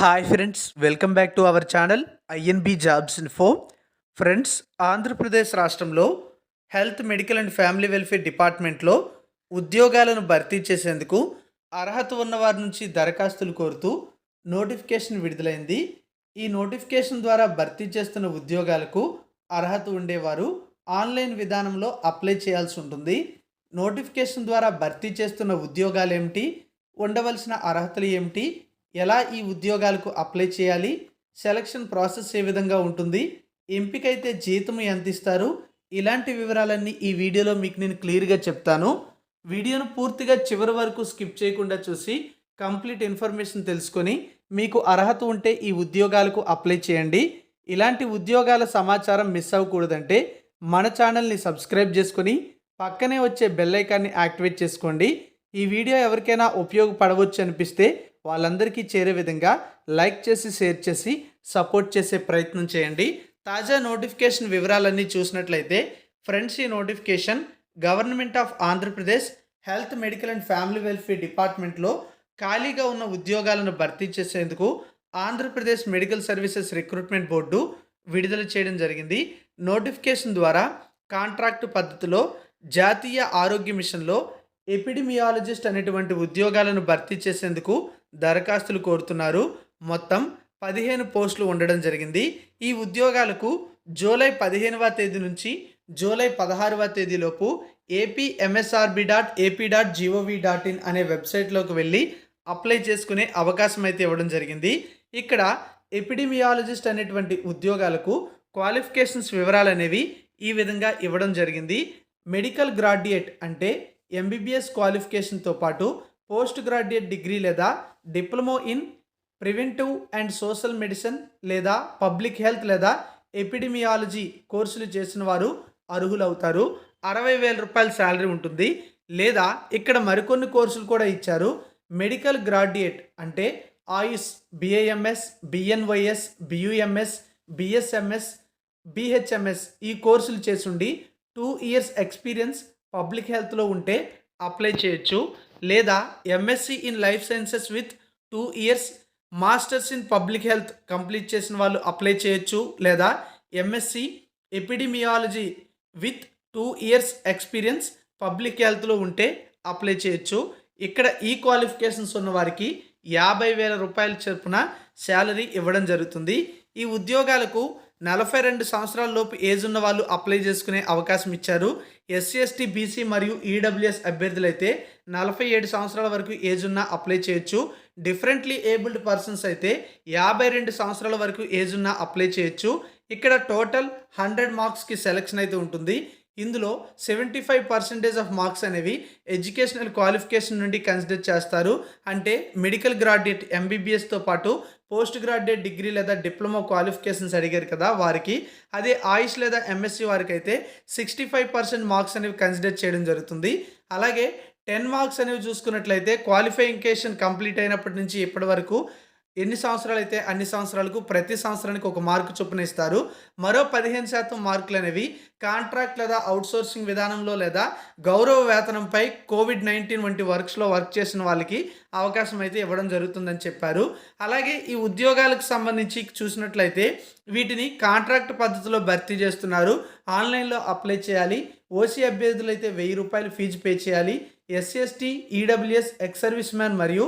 Hi friends welcome back to our channel INB jobs info friends Andhra Pradesh రాష్ట్రంలో health medical and family welfare డిపార్ట్మెంట్లో ఉద్యోగాలను భర్తీ చేసేందుకు అర్హత ఉన్నవారి నుంచి దరఖాస్తులు కోరుతూ నోటిఫికేషన్ విడుదలైంది. ఈ నోటిఫికేషన్ ద్వారా భర్తీ చేస్తున్న ఉద్యోగాలకు అర్హత ఉండేవారు ఆన్లైన్ విధానంలో అప్లై చేయాల్సి ఉంటుంది. నోటిఫికేషన్ ద్వారా భర్తీ చేస్తున్న ఉద్యోగాలు ఏమిటి? ఉండవలసిన అర్హతలు ఏమిటి? ఎలా ఈ ఉద్యోగాలకు అప్లై చేయాలి? సెలక్షన్ ప్రాసెస్ ఏ విధంగా ఉంటుంది? ఎంపికైతే జీతం ఎంత ఇస్తారు? ఇలాంటి వివరాలన్నీ ఈ వీడియోలో మీకు నేను క్లియర్గా చెప్తాను. వీడియోను పూర్తిగా చివరి వరకు స్కిప్ చేయకుండా చూసి కంప్లీట్ ఇన్ఫర్మేషన్ తెలుసుకొని మీకు అర్హత ఉంటే ఈ ఉద్యోగాలకు అప్లై చేయండి. ఇలాంటి ఉద్యోగాల సమాచారం మిస్ అవ్వకూడదంటే మన ఛానల్ని సబ్స్క్రైబ్ చేసుకొని పక్కనే వచ్చే బెల్ ఐకాన్ని యాక్టివేట్ చేసుకోండి. ఈ వీడియో ఎవరికైనా ఉపయోగపడవచ్చు అనిపిస్తే వాళ్ళందరికీ చేరే విధంగా లైక్ చేసి షేర్ చేసి సపోర్ట్ చేసే ప్రయత్నం చేయండి. తాజా నోటిఫికేషన్ వివరాలన్నీ చూసినట్లయితే ఫ్రెండ్స్ ఈ notification government of Andhra Pradesh health medical and family welfare డిపార్ట్మెంట్లో ఖాళీగా ఉన్న ఉద్యోగాలను భర్తీ చేసేందుకు Andhra Pradesh medical services recruitment board విడుదల చేయడం జరిగింది. నోటిఫికేషన్ ద్వారా కాంట్రాక్టు పద్ధతిలో జాతీయ ఆరోగ్య మిషన్లో ఎపిడిమియాలజిస్ట్ అనేటువంటి ఉద్యోగాలను భర్తీ చేసేందుకు దరఖాస్తులు కోరుతున్నారు. మొత్తం పదిహేను పోస్టులు ఉండడం జరిగింది. ఈ ఉద్యోగాలకు జూలై పదిహేనవ తేదీ నుంచి జూలై పదహారవ తేదీలోపు AP MSRB dot AP dot GOV dot in అనే వెబ్సైట్లోకి వెళ్ళి అప్లై చేసుకునే అవకాశం అయితే ఇవ్వడం జరిగింది. ఇక్కడ ఎపిడిమియాలజిస్ట్ అనేటువంటి ఉద్యోగాలకు క్వాలిఫికేషన్స్ వివరాలు అనేవి ఈ విధంగా ఇవ్వడం జరిగింది. మెడికల్ గ్రాడ్యుయేట్ అంటే ఎంబీబీఎస్ క్వాలిఫికేషన్తో పాటు పోస్ట్ గ్రాడ్యుయేట్ డిగ్రీ లేదా diploma in preventive and social medicine లేదా పబ్లిక్ హెల్త్ లేదా ఎపిడిమియాలజీ కోర్సులు చేసిన వారు అర్హులవుతారు. అరవై వేల రూపాయల శాలరీ ఉంటుంది. లేదా ఇక్కడ మరికొన్ని కోర్సులు కూడా ఇచ్చారు. మెడికల్ గ్రాడ్యుయేట్ అంటే AYUSH BAMS BNYS BUMS BSMS BHMS ఈ కోర్సులు చేసుండి టూ ఇయర్స్ ఎక్స్పీరియన్స్ పబ్లిక్ హెల్త్లో ఉంటే అప్లై చేయొచ్చు. లేదా MSc in life sciences with two years masters in public health complete చేసిన వాళ్ళు అప్లై చేయొచ్చు. లేదా MSc epidemiology with two years experience public హెల్త్లో ఉంటే అప్లై చేయొచ్చు. ఇక్కడ ఈ క్వాలిఫికేషన్స్ ఉన్న వారికి యాభై వేల రూపాయల చొప్పున శాలరీ ఇవ్వడం జరుగుతుంది. ఈ ఉద్యోగాలకు నలభై రెండు సంవత్సరాల లోపు ఏజ్ ఉన్న వాళ్ళు అప్లై చేసుకునే అవకాశం ఇచ్చారు. ఎస్సీ ఎస్టీ బీసీ మరియు ఈడబ్ల్యూఎస్ అభ్యర్థులైతే నలభై ఏడు సంవత్సరాల వరకు ఏజ్ ఉన్న అప్లై చేయొచ్చు. డిఫరెంట్లీ ఏబుల్డ్ పర్సన్స్ అయితే యాభై రెండు సంవత్సరాల వరకు ఏజ్ ఉన్న అప్లై చేయొచ్చు. ఇక్కడ టోటల్ హండ్రెడ్ మార్క్స్కి సెలెక్షన్ అయితే ఉంటుంది. ఇందులో seventy five percentage of marks అనేవి ఎడ్యుకేషనల్ క్వాలిఫికేషన్ నుండి కన్సిడర్ చేస్తారు. అంటే మెడికల్ గ్రాడ్యుయేట్ ఎంబీబీఎస్తో పాటు పోస్ట్ గ్రాడ్యుయేట్ డిగ్రీ లేదా డిప్లొమా క్వాలిఫికేషన్స్ అడిగారు కదా వారికి. అదే ఆయుష్ లేదా ఎంఎస్సి వారికి అయితే సిక్స్టీ ఫైవ్ పర్సెంట్ మార్క్స్ అనేవి కన్సిడర్ చేయడం జరుగుతుంది. అలాగే టెన్ మార్క్స్ అనేవి చూసుకున్నట్లయితే క్వాలిఫికేషన్ కంప్లీట్ అయినప్పటి నుంచి ఇప్పటి వరకు ఎన్ని సంవత్సరాలు అయితే అన్ని సంవత్సరాలకు ప్రతి సంవత్సరానికి ఒక మార్కు చొప్పున ఇస్తారు? మరో పదిహేను శాతం మార్కులు అనేవి కాంట్రాక్ట్ లేదా అవుట్సోర్సింగ్ విధానంలో లేదా గౌరవ వేతనంపై కోవిడ్ నైన్టీన్ వంటి వర్క్స్లో వర్క్ చేసిన వాళ్ళకి అవకాశం అయితే ఇవ్వడం జరుగుతుందని చెప్పారు. అలాగే ఈ ఉద్యోగాలకు సంబంధించి చూసినట్లయితే వీటిని కాంట్రాక్ట్ పద్ధతిలో భర్తీ చేస్తున్నారు. ఆన్లైన్లో అప్లై చేయాలి. ఓసీ అభ్యర్థులు అయితే వెయ్యి రూపాయలు ఫీజు పే చేయాలి. SC ST EWS ex service man మరియు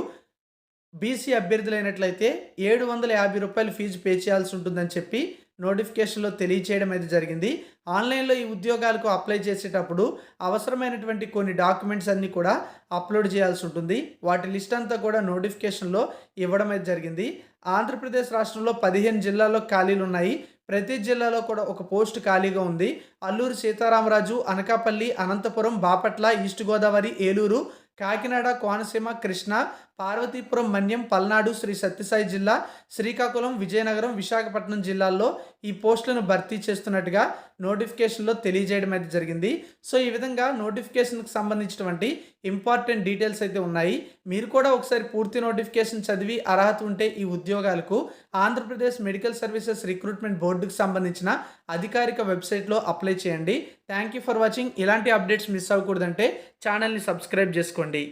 బీసీ అభ్యర్థులైనట్లయితే ఏడు వందల యాభై రూపాయలు ఫీజు పే చేయాల్సి ఉంటుందని చెప్పి నోటిఫికేషన్లో తెలియచేయడం అయితే జరిగింది. ఆన్లైన్లో ఈ ఉద్యోగాలకు అప్లై చేసేటప్పుడు అవసరమైనటువంటి కొన్ని డాక్యుమెంట్స్ అన్నీ కూడా అప్లోడ్ చేయాల్సి ఉంటుంది. వాటి లిస్ట్ అంతా కూడా నోటిఫికేషన్లో ఇవ్వడం అయితే జరిగింది. ఆంధ్రప్రదేశ్ రాష్ట్రంలో పదిహేను జిల్లాల్లో ఖాళీలు ఉన్నాయి. ప్రతి జిల్లాలో కూడా ఒక పోస్ట్ ఖాళీగా ఉంది. అల్లూరు సీతారామరాజు అనకాపల్లి అనంతపురం బాపట్ల ఈస్ట్ గోదావరి ఏలూరు కాకినాడ కోనసీమ కృష్ణ పార్వతీపురం మన్యం పల్నాడు శ్రీ సత్యసాయి జిల్లా శ్రీకాకుళం విజయనగరం విశాఖపట్నం జిల్లాల్లో ఈ పోస్టులను భర్తీ చేస్తున్నట్టుగా నోటిఫికేషన్లో తెలియజేయడం అయితే జరిగింది. సో ఈ విధంగా నోటిఫికేషన్కి సంబంధించినటువంటి ఇంపార్టెంట్ డీటెయిల్స్ అయితే ఉన్నాయి. మీరు కూడా ఒకసారి పూర్తి నోటిఫికేషన్ చదివి అర్హత ఉంటే ఈ ఉద్యోగాలకు ఆంధ్రప్రదేశ్ మెడికల్ సర్వీసెస్ రిక్రూట్మెంట్ బోర్డుకు సంబంధించిన అధికారిక వెబ్సైట్లో అప్లై చేయండి. Thank you for watching. ఇలాంటి అప్డేట్స్ మిస్ అవ్వకూడదంటే ఛానల్ని సబ్స్క్రైబ్ చేసుకోండి.